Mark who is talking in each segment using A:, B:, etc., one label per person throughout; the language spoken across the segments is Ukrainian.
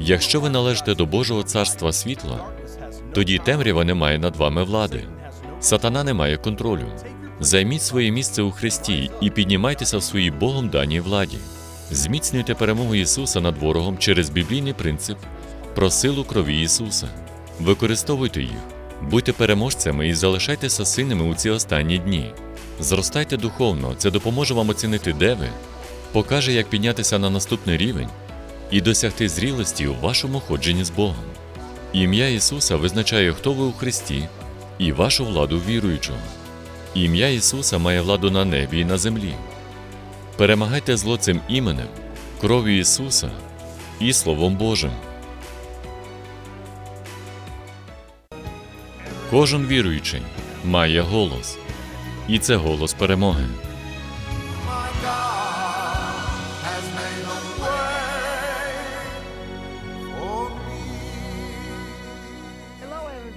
A: Якщо ви належите до Божого царства світла, тоді темрява не має над вами влади. Сатана не має контролю. Займіть своє місце у Христі і піднімайтеся в своїй Богом даній владі. Зміцнюйте перемогу Ісуса над ворогом через біблійний принцип про силу крові Ісуса. Використовуйте їх, будьте переможцями і залишайтеся сильними у ці останні дні. Зростайте духовно, це допоможе вам оцінити, де ви, покаже, як піднятися на наступний рівень і досягти зрілості у вашому ходженні з Богом. Ім'я Ісуса визначає, хто ви у Христі, і вашу владу віруючого. Ім'я Ісуса має владу на небі і на землі. Перемагайте зло цим іменем, кров'ю Ісуса і Словом Божим. Кожен віруючий має голос, і це голос перемоги.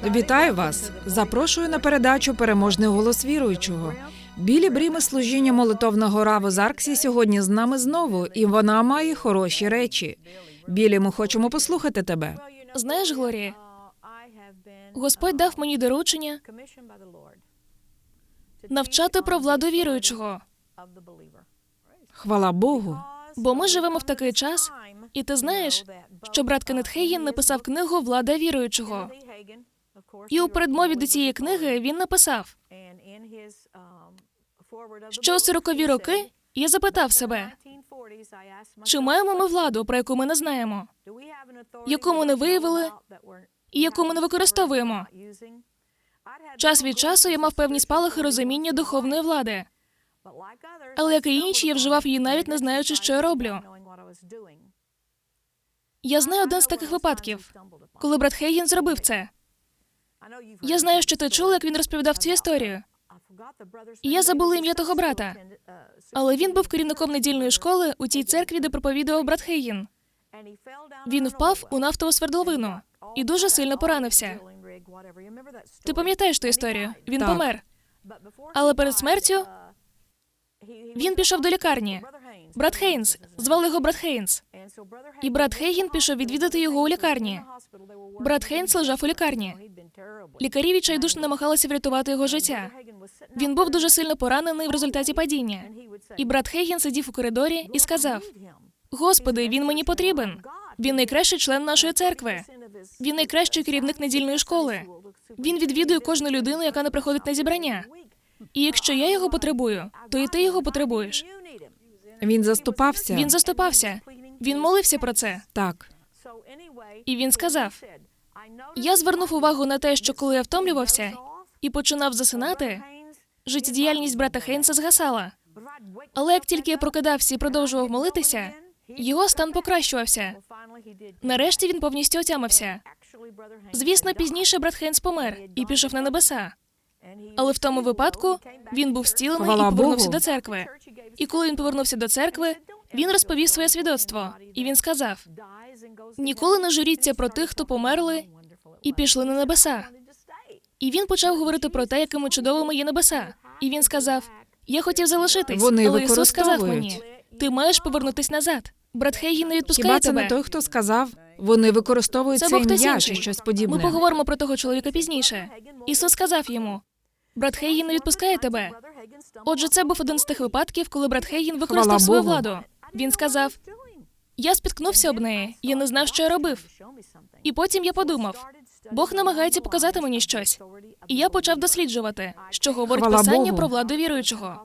B: Вітаю вас! Запрошую на передачу Переможний голос віруючого. Білі Бріми служіння молитовного раву Зарксі сьогодні з нами знову, і вона має хороші речі. Білі, ми хочемо послухати тебе.
C: Знаєш, Глорія, Господь дав мені доручення навчати про владу віруючого,
B: Хвала Богу.
C: бо ми живемо в такий час, і ти знаєш, що брат Кеннет Хейген написав книгу Влада віруючого. І у передмові до цієї книги він написав, що сорокові роки я запитав себе, чи маємо ми владу, про яку ми не знаємо,
D: яку ми не виявили
C: і яку ми не використовуємо. Час від часу я мав певні спалахи розуміння духовної влади,
D: Але як і інші, я вживав її навіть не знаючи, що я роблю.
C: Я знаю один з таких випадків, коли брат Хейген зробив це. Я знаю, що ти чула, як він розповідав цю історію.
D: І я забула ім'я того брата,
C: Але він був керівником недільної школи у тій церкві, де проповідував брат Хейген.
D: Він впав у нафтову свердловину і дуже сильно поранився.
C: Ти пам'ятаєш ту історію? Він
B: Так.
C: помер.
D: Але перед смертю
C: Він пішов до лікарні. Брат Хейнс звали його брат Хейнс.
D: і брат Хейген пішов відвідати його у лікарні.
C: Брат Хейнс лежав у лікарні. Лікарі відчайдушно намагалися врятувати його життя. Він був дуже сильно поранений в результаті падіння. І брат Хейген сидів у коридорі і сказав: Господи, він мені потрібен. Він найкращий член нашої церкви. Він найкращий керівник недільної школи. Він відвідує кожну людину, яка не приходить на зібрання. І якщо я його потребую, то і ти його потребуєш.
B: Він заступався.
C: Він заступався. Він молився про це.
B: Так.
C: І він сказав: Я звернув увагу на те, що коли я втомлювався і починав засинати, життєдіяльність брата Хейнса згасала. Але як тільки я прокидався і продовжував молитися, його стан покращувався. Нарешті він повністю отямився. Звісно, пізніше брат Хейнс помер і пішов на небеса. Але в тому випадку він був стілений і повернувся до церкви. І коли він повернувся до церкви, він розповів своє свідоцтво, і він сказав: ніколи не журіться про тих, хто померли і пішли на небеса. І він почав говорити про те, якими чудовими є небеса. І він сказав: Я хотів залишитись,
B: Вони
C: але Ісус сказав мені: Ти маєш повернутись назад. Брат Хейгін не відпускає
B: Хіба це
C: тебе.
B: не той, хто сказав? Вони використовують
C: Це
B: це, ім'я
C: інший.
B: чи щось
C: Ми поговоримо про того чоловіка пізніше. Ісус сказав йому: Брат Хейгін не відпускає тебе. Отже, це був один з тих випадків, коли брат Хейгін використав свою
B: Богу.
C: владу. Він сказав: Я спіткнувся об неї, я не знав, що я робив. І потім я подумав: Бог намагається показати мені щось. І я почав досліджувати, що говорить
B: Хвала
C: писання
B: Богу.
C: про владу віруючого.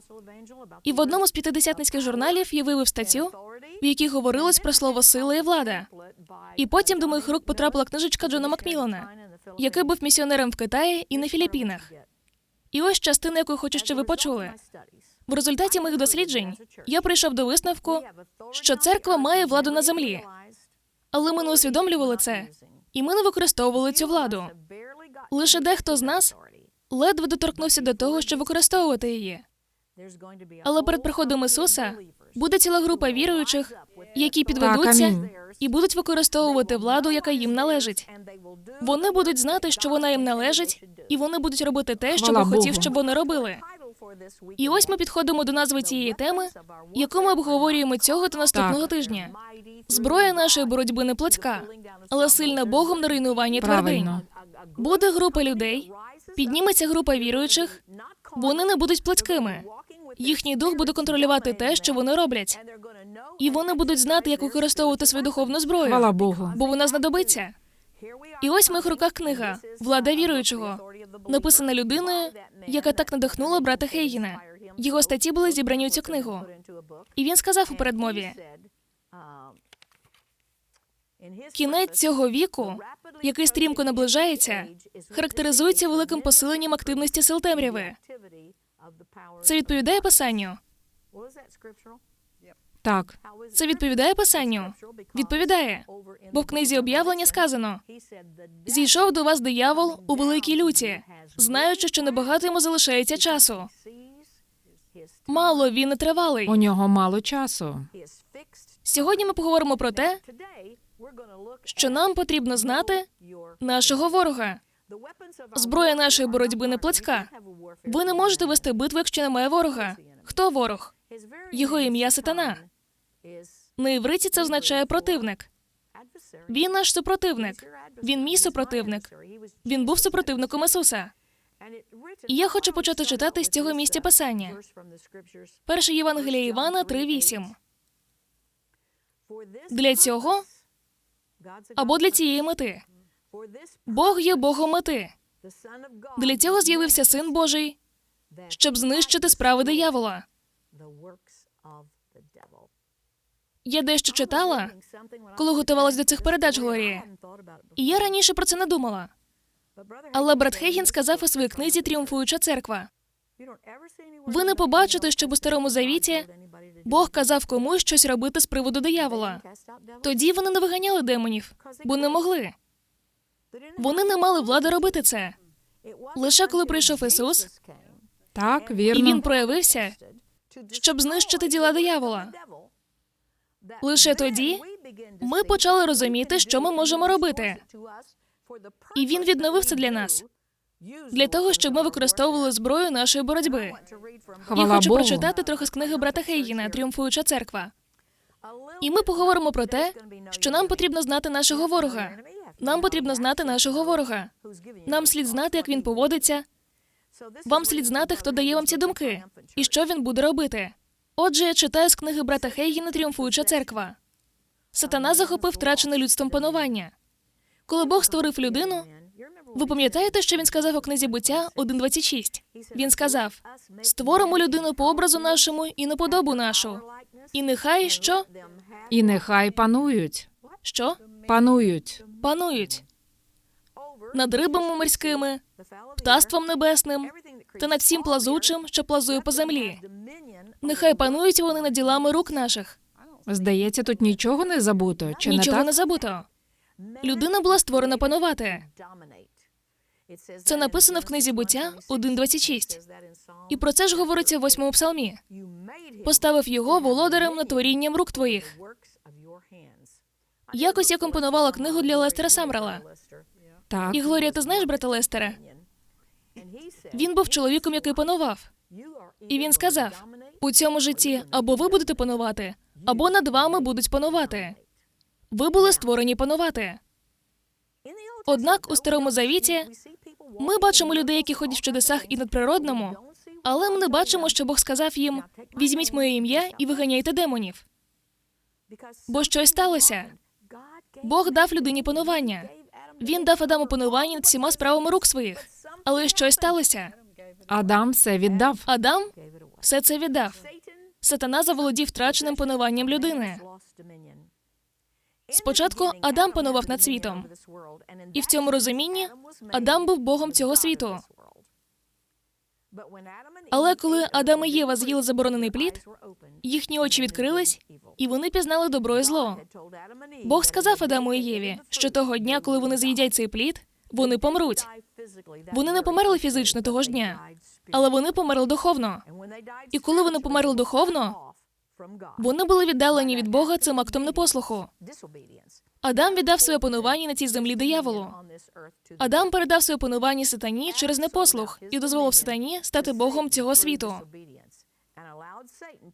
C: І в одному з п'ятидесятницьких журналів я виявив статтю, в якій говорилось про слово сила і влада. І потім до моїх рук потрапила книжечка Джона Макмілана, який був місіонером в Китаї і на Філіппінах. І ось частина, яку хочу, щоб ви почули. В результаті моїх досліджень я прийшов до висновку, що церква має владу на землі, але ми не усвідомлювали це, і ми не використовували цю владу. Лише дехто з нас ледве доторкнувся до того, щоб використовувати її. Але перед приходом Ісуса буде ціла група віруючих, які підведуться і будуть використовувати владу, яка їм належить. Вони будуть знати, що вона їм належить, і вони будуть робити те, що
B: Хвала
C: Бог хотів,
B: Богу.
C: щоб вони робили. І ось ми підходимо до назви цієї теми, яку ми обговорюємо цього та наступного
B: Так.
C: тижня. Зброя нашої боротьби не плотська, але сильна Богом на руйнування твердинь. Буде група людей, підніметься група віруючих, вони не будуть плотськими. Їхній дух буде контролювати те, що вони роблять, і вони будуть знати, як використовувати свою духовну зброю,
B: Хвала Богу.
C: бо вона знадобиться. І ось в моїх руках книга Влада віруючого, написана людиною, яка так надихнула брата Хейгіна. Його статті були зібрані у цю книгу. І він сказав у передмові: кінець цього віку, який стрімко наближається, характеризується великим посиленням активності сил темряви. Це відповідає писанню.
B: Так.
C: Це відповідає писанню. Відповідає. Бо в книзі об'явлення сказано: зійшов до вас диявол у великій люті, знаючи, що небагато йому залишається часу. Мало він не тривалий.
B: У нього мало часу.
C: Сьогодні ми поговоримо про те, що нам потрібно знати нашого ворога. Зброя нашої боротьби не плотська. Ви не можете вести битву, якщо немає ворога. Хто ворог? Його ім'я сатана. На івриті це означає противник. Він наш супротивник. Він мій супротивник. Він був супротивником Ісуса. І я хочу почати читати з цього місця писання. Перше Євангелія Івана 3.8. Для цього або для цієї мети. Бог є Богом мети. Для цього з'явився Син Божий, щоб знищити справи диявола. Я дещо читала, коли готувалась до цих передач Глорії. І я раніше про це не думала. Але брат Хейгін сказав у своїй книзі Тріумфуюча церква. Ви не побачите, щоб у старому завіті Бог казав комусь щось робити з приводу диявола. Тоді вони не виганяли демонів, бо не могли. Вони не мали влади робити це. Лише коли прийшов Ісус,
B: Так,
C: і він проявився, щоб знищити діла диявола. Лише тоді ми почали розуміти, що ми можемо робити. І він відновив це для нас, для того, щоб ми використовували зброю нашої боротьби.
B: Хвала
C: Я хочу
B: Богу.
C: прочитати трохи з книги брата Хейгіна Тріумфуюча церква. І ми поговоримо про те, що нам потрібно знати нашого ворога. Нам потрібно знати нашого ворога. Нам слід знати, як він поводиться. Вам слід знати, хто дає вам ці думки і що він буде робити. Отже, я читаю з книги брата Хейгіна Тріумфуюча церква. Сатана захопив втрачене людством панування. Коли Бог створив людину, ви пам'ятаєте, що він сказав у книзі буття 1.26? Він сказав: створимо людину по образу нашому і на подобу нашу. І нехай що?
B: І нехай панують.
C: Що?
B: Панують.
C: Панують над рибами морськими, птаством небесним та над всім плазучим, що плазує по землі. Нехай панують вони над ділами рук наших.
B: Здається, тут нічого не забуто. Чи
C: Нічого
B: не так?
C: не забуто. Людина була створена панувати. Це написано в книзі буття 1.26. І про це ж говориться в восьмому псалмі. Поставив його володарем над творінням рук твоїх. Якось я компонувала книгу для Лестера Самрала.
B: Так.
C: І Глорія, ти знаєш брата Лестера? Він був чоловіком, який панував. І він сказав: у цьому житті або ви будете панувати, або над вами будуть панувати. Ви були створені панувати. Однак у старому завіті ми бачимо людей, які ходять в чудесах і надприродному, але ми не бачимо, що Бог сказав їм: візьміть моє ім'я і виганяйте демонів. Бо щось сталося. Бог дав людині панування. Він дав Адаму панування над всіма справами рук своїх. Але щось сталося.
B: Адам все віддав.
C: Адам все це віддав. Сатана заволодів втраченим пануванням людини. Спочатку Адам панував над світом, і в цьому розумінні Адам був богом цього світу. Але коли Адам і Єва з'їли заборонений плід, їхні очі відкрились, і вони пізнали добро і зло. Бог сказав Адаму і Єві, що того дня, коли вони з'їдять цей плід, вони помруть. Вони не померли фізично того ж дня, але вони померли духовно. І коли вони померли духовно, Вони були віддалені від Бога цим актом непослуху. Адам віддав своє панування на цій землі дияволу. Адам передав своє панування сатані через непослух і дозволив сатані стати Богом цього світу.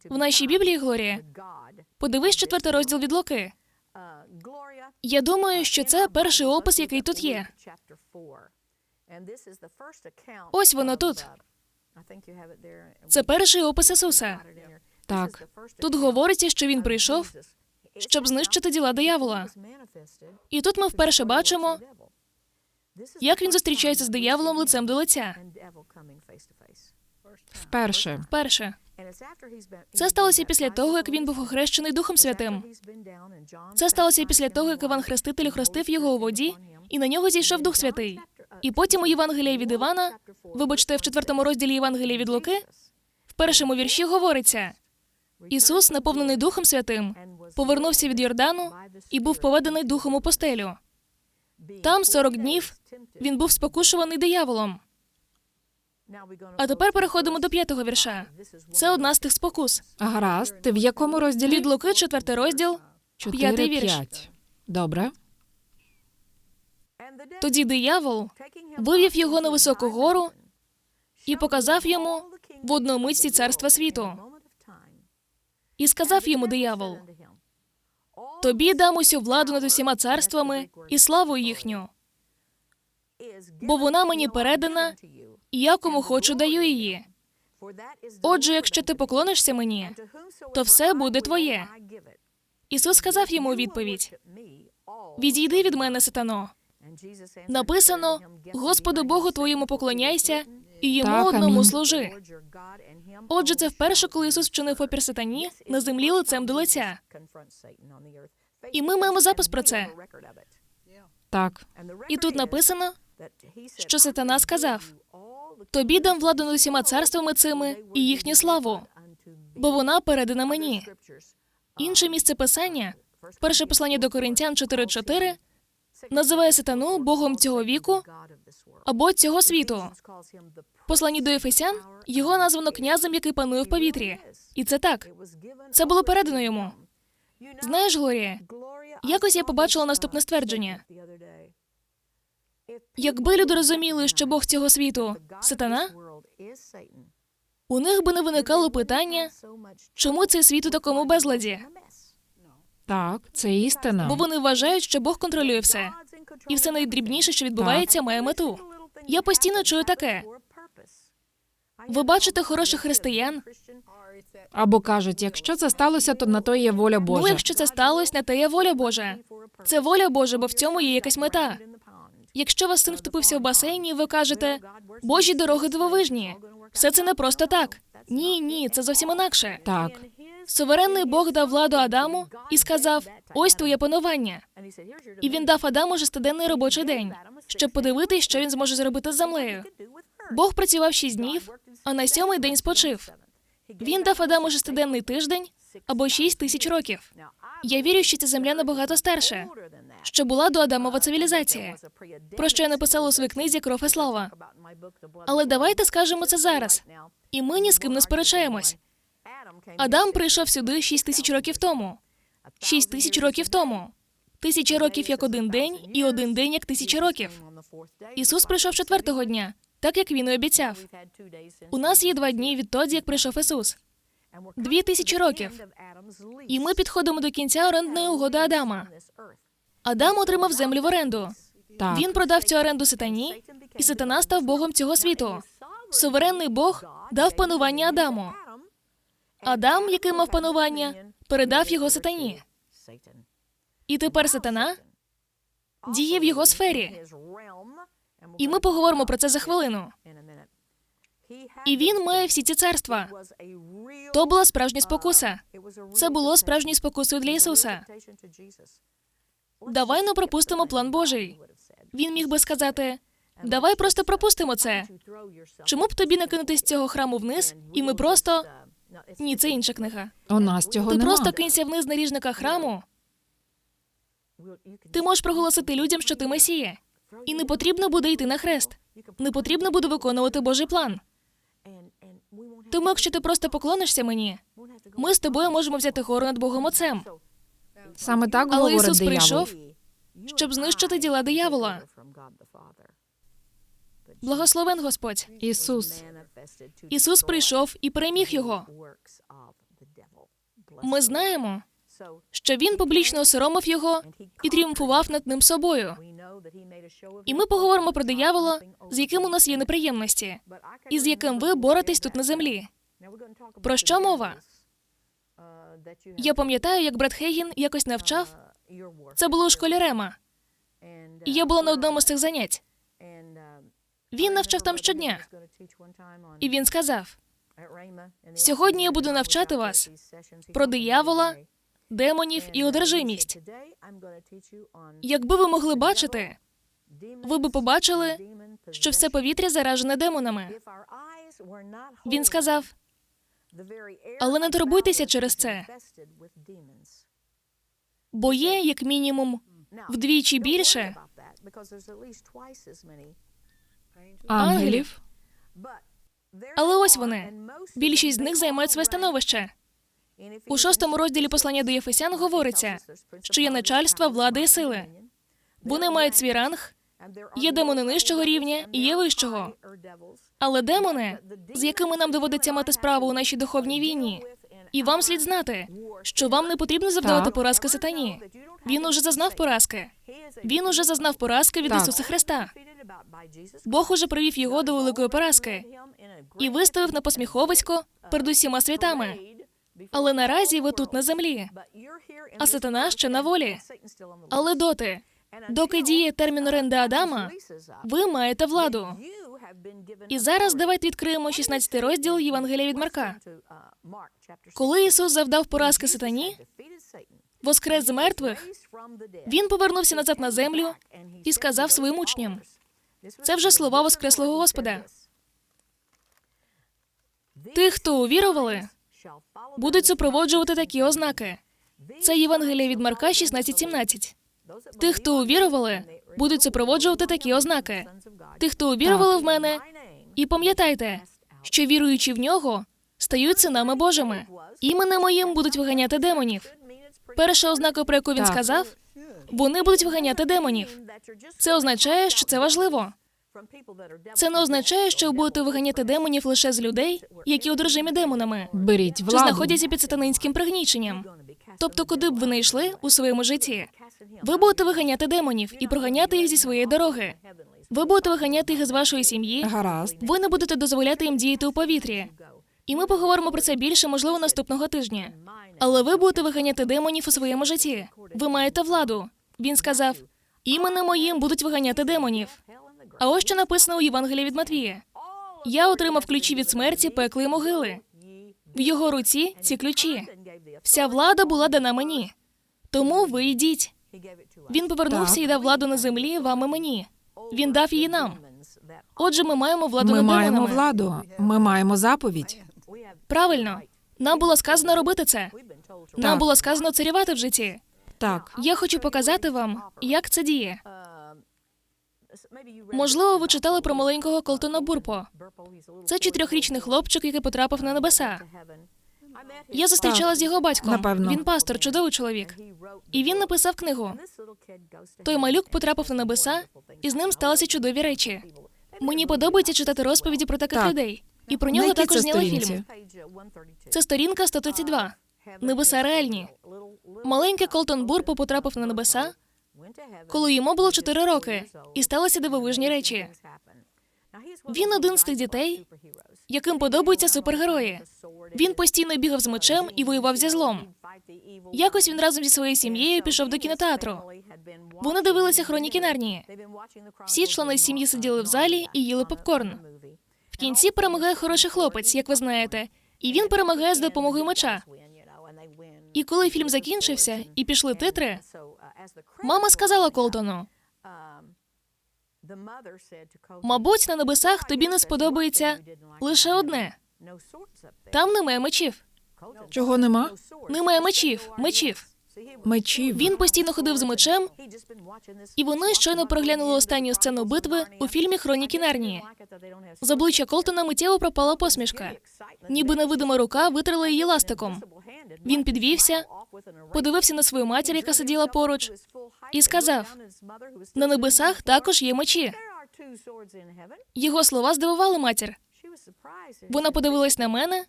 C: В нашій Біблії, Глорія, подивись четвертий розділ від Луки. Я думаю, що це перший опис, який тут є. Ось воно тут. Це перший опис Ісуса.
B: Так.
C: Тут говориться, що він прийшов, щоб знищити діла диявола. І тут ми вперше бачимо, як він зустрічається з дияволом лицем до лиця.
B: Вперше.
C: Перше, це сталося після того, як він був охрещений Духом Святим. Це сталося після того, як Іван Хреститель охрестив його у воді, і на нього зійшов Дух Святий. І потім у Євангелії від Івана, вибачте, в четвертому розділі Євангелія від Луки, в першому вірші говориться: Ісус, наповнений Духом Святим, повернувся від Йордану і був поведений духом у постелю. Там 40 днів він був спокушуваний дияволом. А тепер переходимо до п'ятого вірша. Це одна з тих спокус.
B: Гаразд, ти в якому розділі?
C: Від Луки, четвертий розділ. П'ятий вірш.
B: 4-5. Добре.
C: Тоді диявол вивів його на високу гору і показав йому в одну митці царства світу. І сказав йому диявол: Тобі дам усю владу над усіма царствами і славу їхню, бо вона мені передана, і я кому хочу даю її. Отже, якщо ти поклонишся мені, то все буде твоє. Ісус сказав йому у відповідь: Відійди від мене, сатано. Написано: Господу Богу твоєму поклоняйся і йому
B: Так,
C: одному
B: амінь.
C: служи. Отже, це вперше, коли Ісус вчинив опір сатані на землі лицем до лиця. І ми маємо запис про це.
B: Так.
C: І тут написано, що сатана сказав: Тобі дам владу над усіма царствами цими і їхню славу, бо вона передана мені. Інше місце писання, перше послання до Коринтян 4.4, називає сатану Богом цього віку або цього світу. В посланні до Ефесян його названо князем, який панує в повітрі. І це так. Це було передано йому. Знаєш, Глорія, якось я побачила наступне ствердження. Якби люди розуміли, що Бог цього світу сатана, у них би не виникало питання, чому цей світ у такому безладі.
B: Так, це істина.
C: Бо вони вважають, що Бог контролює все, і все найдрібніше, що відбувається, має мету. Я постійно чую таке. Ви бачите хороших християн?
B: Або кажуть, якщо це сталося, то на то є воля
C: Ну, якщо це сталося, на те є воля Божа. Це воля Божа, бо в цьому є якась мета. Якщо вас син втопився в басейні, ви кажете Божі дороги дивовижні. Все це не просто так. Ні, ні, це зовсім інакше.
B: Так.
C: Суверенний Бог дав владу Адаму і сказав: ось твоє панування. І він дав Адаму шестиденний робочий день, щоб подивитись, що він зможе зробити з землею. Бог працював шість днів, а на сьомий день спочив. Він дав Адаму шестиденний тиждень або шість тисяч років. Я вірю, що ця земля набагато старша, що була до Адамова цивілізація, про що я написала у своїй книзі Кров і слава. Але давайте скажемо це зараз. І ми ні з ким не сперечаємось. Адам прийшов сюди шість тисяч років тому. Шість тисяч років тому. Тисяча років як один день, і один день як тисяча років. Ісус прийшов четвертого дня, так як він і обіцяв. У нас є два дні відтоді, як прийшов Ісус. Дві тисячі років. І ми підходимо до кінця орендної угоди Адама. Адам отримав землю в оренду.
B: Так.
C: Він продав цю оренду сатані, і сатана став Богом цього світу. Суверенний Бог дав панування Адаму. Адам, який мав панування, передав його сатані. І тепер сатана діє в його сфері. І ми поговоримо про це за хвилину. І він має всі ці царства. То була справжня спокуса. Це було справжньою спокусою для Ісуса. Давай не пропустимо план Божий. Він міг би сказати: давай просто пропустимо це. Чому б тобі не кинути з цього храму вниз, і ми просто ні, це інша книга.
B: У нас цього
C: Ти
B: нема.
C: просто кинься вниз наріжника храму. Ти можеш проголосити людям, що ти месія. І не потрібно буде йти на хрест. Не потрібно буде виконувати Божий план. Тому, якщо ти просто поклонишся мені, ми з тобою можемо взяти гору над Богом Отцем,
B: Саме так
C: Але
B: говорить
C: Ісус
B: диявол.
C: прийшов, щоб знищити діла диявола. Благословен Господь.
B: Ісус.
C: Ісус прийшов і переміг його. Ми знаємо, що він публічно осоромив його і тріумфував над ним собою. І ми поговоримо про диявола, з яким у нас є неприємності, і з яким ви боретесь тут на землі. Про що мова? Я пам'ятаю, як брат Хейгін якось навчав. Це було у школі Рема. І я була на одному з цих занять. Він навчав там щодня. І він сказав:
D: Сьогодні я буду навчати вас про диявола,
C: демонів і одержимість. Якби ви могли бачити, ви би побачили, що все повітря заражене демонами. Він сказав:
D: але не турбуйтеся через це.
C: бо є, як мінімум, вдвічі більше ангелів. Але ось вони. Більшість з них займають своє становище. У шостому розділі послання до Єфесян говориться, що є начальства, влада і сили. Вони мають свій ранг,
D: Є демони нижчого рівня і є вищого.
C: але демони, з якими нам доводиться мати справу у нашій духовній війні, і вам слід знати, що вам не потрібно завдавати
B: Так.
C: поразки сатані. Він уже зазнав поразки. Він уже зазнав поразки від
B: Так.
C: Ісуса Христа. Бог уже привів його до великої поразки і виставив на посміховисько перед усіма світами. Але наразі ви тут на землі,
D: а сатана ще на волі.
C: але доти, доки діє термін оренди Адама, ви маєте владу. І зараз давайте відкриємо 16 розділ Євангелія від Марка. Коли Ісус завдав поразки сатані, воскрес з мертвих, він повернувся назад на землю і сказав своїм учням: це вже слова Воскреслого Господа. Тих, хто увірували, будуть супроводжувати такі ознаки. Це Євангелія від Марка 16.17. Тих, хто увірували, будуть супроводжувати такі ознаки. Тих, хто увірували в мене, і пам'ятайте, що віруючи в нього, стають синами Божими. Іменем моїм будуть виганяти демонів. Перша ознака, про яку він
B: Так.
C: сказав, вони будуть виганяти демонів. Це означає, що це важливо. Це не означає, що ви будете виганяти демонів лише з людей, які одержимі демонами,
B: Беріть
C: чи знаходяться під сатанинським пригніченням. Тобто, куди б ви не йшли у своєму житті, ви будете виганяти демонів і проганяти їх зі своєї дороги. Ви будете виганяти їх з вашої сім'ї.
B: Гаразд.
C: Ви не будете дозволяти їм діяти у повітрі. І ми поговоримо про це більше, можливо, наступного тижня. Але ви будете виганяти демонів у своєму житті. Ви маєте владу. Він сказав: іменем моїм будуть виганяти демонів. А ось що написано у Євангелії від Матвія: Я отримав ключі від смерті, пекли і могили. В його руці ці ключі. Вся влада була дана мені. Тому ви йдіть. Він повернувся
B: Так.
C: і дав владу на землі вам і мені. Він дав її нам. Отже, ми маємо владу
B: Ми
C: над
B: маємо владу. Ми маємо заповідь.
C: Правильно. Нам було сказано робити це. Нам
B: Так.
C: було сказано царювати в житті.
B: Так.
C: Я хочу показати вам, як це діє. Можливо, ви читали про маленького Колтона Бурпо. Це чотирьохрічний хлопчик, який потрапив на небеса. Я зустрічалася з його батьком.
B: Напевно.
C: Він пастор, чудовий чоловік. І він написав книгу. Той малюк потрапив на небеса, і з ним сталися чудові речі. Мені подобається читати розповіді про таких
B: Так.
C: людей. І про нього
B: якій
C: також
B: це
C: зняли
B: сторінці?
C: фільм. Це сторінка 132. Небеса реальні. Маленький Колтон Бурпо потрапив на небеса, коли йому було 4 роки, і сталися дивовижні речі. Він один з тих дітей, яким подобаються супергерої. Він постійно бігав з мечем і воював зі злом. Якось він разом зі своєю сім'єю пішов до кінотеатру. Вони дивилися хроніки Нарнії. Всі члени сім'ї сиділи в залі і їли попкорн. В кінці перемагає хороший хлопець, як ви знаєте, і він перемагає з допомогою меча. І коли фільм закінчився і пішли титри, мама сказала Колтону: мабуть, на небесах тобі не сподобається лише одне. Там немає мечів.
B: Чого нема?
C: Немає мечів, мечів.
B: Мечі.
C: Він постійно ходив з мечем, і вони щойно переглянули останню сцену битви у фільмі Хроніки Нарнії. З обличчя Колтона миттєво пропала посмішка. Ніби невидима рука витерла її ластиком. Він підвівся, подивився на свою матір, яка сиділа поруч, і сказав: на небесах також є мечі. Його слова здивували матір. Вона подивилась на мене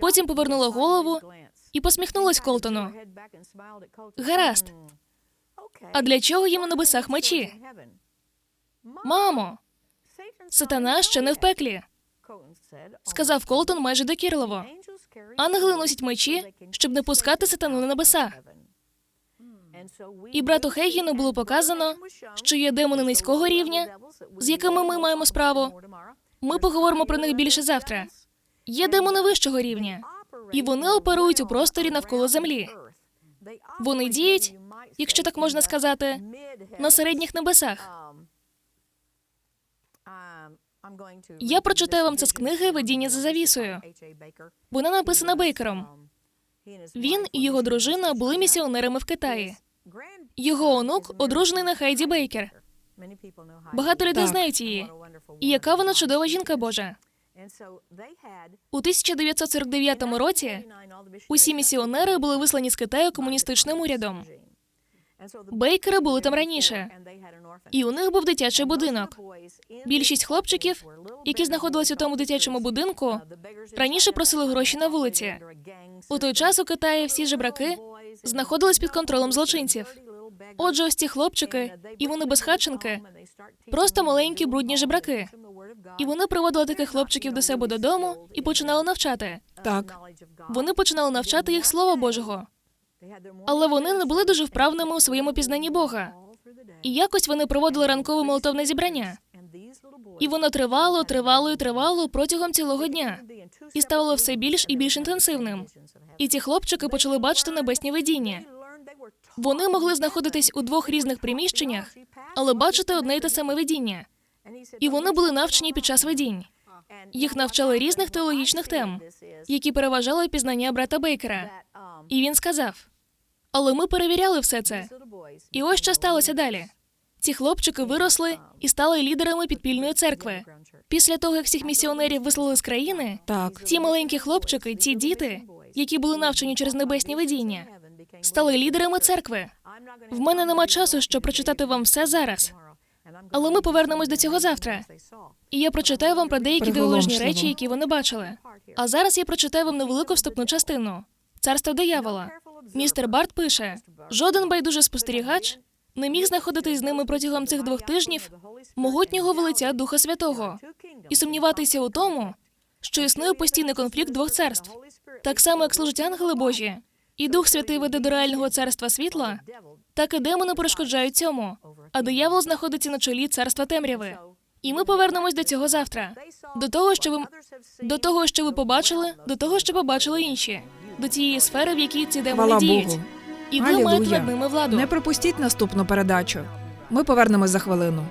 C: потім повернула голову і посміхнулась Колтону. Гаразд. А для чого їм на небесах мечі? Мамо, сатана ще не в пеклі, сказав Колтон майже докірливо. Ангели носять мечі, щоб не пускати сатану на небеса. І брату Хейгіну було показано, що є демони низького рівня, з якими ми маємо справу. Ми поговоримо про них більше завтра. Є демони вищого рівня, і вони оперують у просторі навколо землі. Вони діють, якщо так можна сказати, на середніх небесах.
D: Я прочитаю вам це з книги Видіння за завісою.
C: Вона написана Бейкером. Він і його дружина були місіонерами в Китаї. Його онук одружений на Хайді Бейкер. Багато людей
B: Так.
C: знають її. І яка вона чудова жінка Божа. У 1949 році усі місіонери були вислані з Китаю комуністичним урядом. Бейкери були там раніше, і у них був дитячий будинок. Більшість хлопчиків, які знаходились у тому дитячому будинку, раніше просили гроші на вулиці. У той час у Китаї всі жебраки знаходились під контролем злочинців. Отже, ось ці хлопчики, і вони безхатченки, просто маленькі брудні жебраки. І вони приводили таких хлопчиків до себе додому і починали навчати.
B: Так.
C: Вони починали навчати їх слова Божого, але вони не були дуже вправними у своєму пізнанні Бога. І якось вони проводили ранкове молитовне зібрання. І воно тривало, тривало і тривало протягом цілого дня і ставало все більш і більш інтенсивним. І ці хлопчики почали бачити небесні видіння. Вони могли знаходитись у двох різних приміщеннях, але бачити одне й те саме видіння. І вони були навчені під час видінь. Їх навчали різних теологічних тем, які переважали пізнання брата Бейкера. І він сказав: Але ми перевіряли все це. І ось що сталося далі. Ці хлопчики виросли і стали лідерами підпільної церкви. Після того, як всіх місіонерів вислали з країни,
B: Так.
C: ці маленькі хлопчики, ці діти, які були навчені через небесні видіння, стали лідерами церкви. В мене нема часу, щоб прочитати вам все зараз. Але ми повернемось до цього завтра. І я прочитаю вам про деякі дивовижні
B: Приголомшливо.
C: речі, які вони бачили. А зараз я прочитаю вам невелику вступну частину. Царство диявола. Містер Барт пише: жоден байдуже спостерігач не міг знаходитись з ними протягом цих двох тижнів могутнього велиця Духа Святого і сумніватися у тому, що існує постійний конфлікт двох царств, так само як служать ангели Божі, і Дух Святий веде до реального царства світла, так і демони перешкоджають цьому, а диявол знаходиться на чолі царства темряви. І ми повернемось до цього завтра. До того, що ви до того, що ви побачили, до того, що побачили інші, до тієї сфери, в якій ці демони
B: Хвала
C: діють.
B: Богу.
C: І ви маєте над ними владу.
B: Не пропустіть наступну передачу. Ми повернемось за хвилину.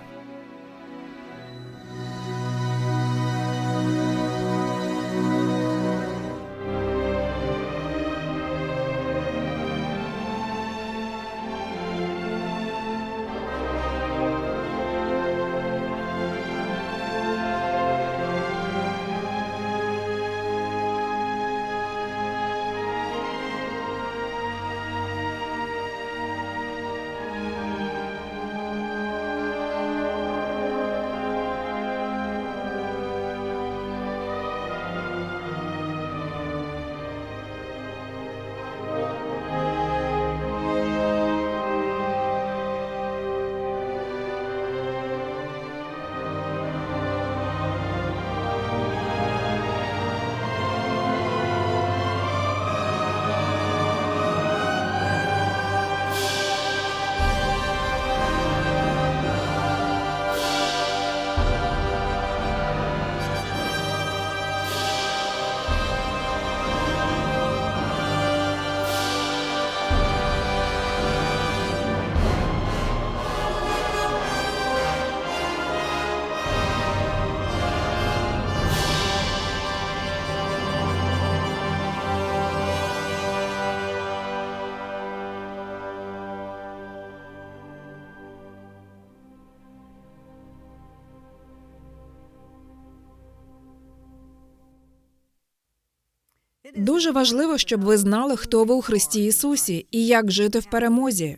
B: Дуже важливо, щоб ви знали, хто ви у Христі Ісусі і як жити в перемозі.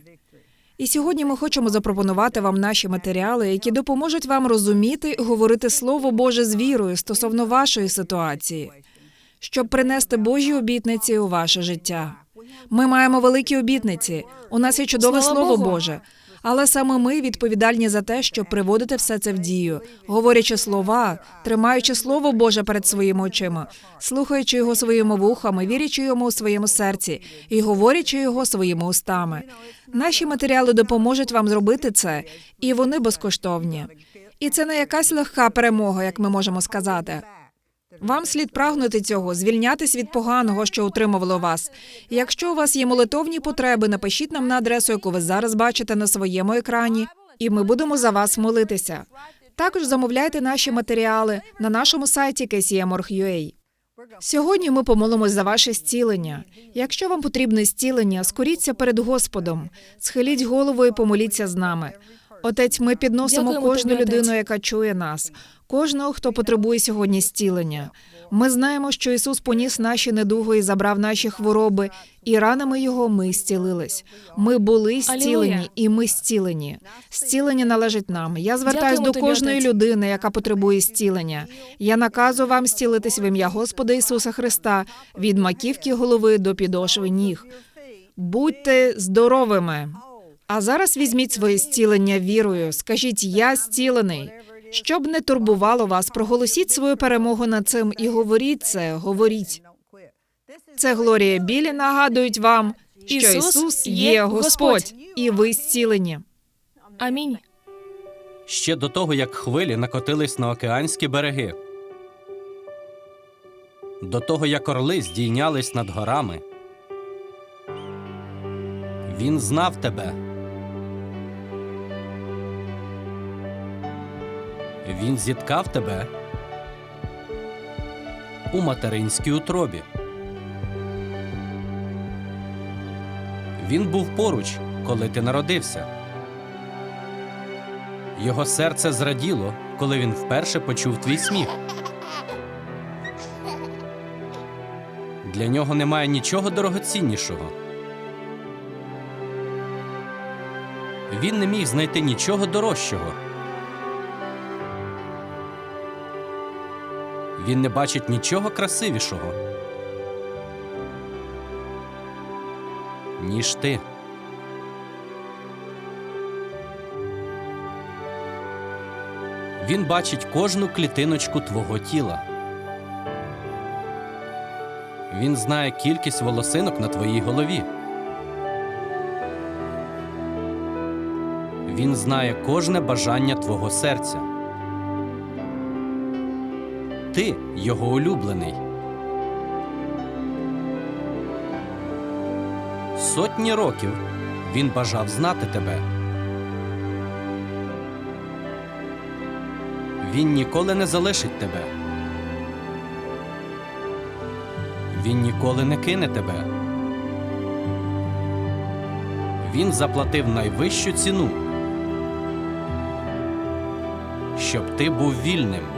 B: І сьогодні ми хочемо запропонувати вам наші матеріали, які допоможуть вам розуміти і говорити Слово Боже з вірою стосовно вашої ситуації, щоб принести Божі обітниці у ваше життя. Ми маємо великі обітниці. У нас є чудове
C: Слава
B: Слово
C: Богу!
B: Боже. Але саме ми відповідальні за те, щоб приводити все це в дію, говорячи слова, тримаючи слово Боже перед своїми очима, слухаючи його своїми вухами, вірячи йому у своєму серці і говорячи його своїми устами. Наші матеріали допоможуть вам зробити це, і вони безкоштовні. І це не якась легка перемога, як ми можемо сказати. Вам слід прагнути цього, звільнятись від поганого, що утримувало вас. Якщо у вас є молитовні потреби, напишіть нам на адресу, яку ви зараз бачите на своєму екрані, і ми будемо за вас молитися. Також замовляйте наші матеріали на нашому сайті kcm.org.ua. Сьогодні ми помолимось за ваше зцілення. Якщо вам потрібне зцілення, скоріться перед Господом, схиліть голову і помоліться з нами. Отець, ми підносимо
C: Дякуємо
B: кожну
C: тобі,
B: людину,
C: Отець.
B: яка чує нас, кожного, хто потребує сьогодні зцілення. Ми знаємо, що Ісус поніс наші недуги і забрав наші хвороби, і ранами Його ми зцілились. Ми були зцілені, і ми зцілені. Зцілення належить нам. Я звертаюсь
C: Дякуємо
B: до
C: тобі,
B: кожної
C: Отець.
B: людини, яка потребує зцілення. Я наказую вам зцілитись в ім'я Господа Ісуса Христа від маківки голови до підошви ніг. Будьте здоровими. А зараз візьміть своє зцілення вірою. Скажіть, я зцілений. Щоб не турбувало вас, проголосіть свою перемогу над цим і говоріть це, говоріть. Це Глорія Білі нагадують вам, що
C: Ісус є
B: Господь. і ви зцілені.
C: Амінь.
E: ще до того, як хвилі накотились на океанські береги, до того, як орли здійнялись над горами. Він знав тебе. Він зіткав тебе у материнській утробі. Він був поруч, коли ти народився. Його серце зраділо, коли він вперше почув твій сміх. Для нього немає нічого дорогоціннішого. Він не міг знайти нічого дорожчого. Він не бачить нічого красивішого, ніж ти. Він бачить кожну клітиночку твого тіла. Він знає кількість волосинок на твоїй голові. Він знає кожне бажання твого серця. Його улюблений. Сотні років він бажав знати тебе. Він ніколи не залишить тебе. Він ніколи не кине тебе. Він заплатив найвищу ціну, щоб ти був вільним.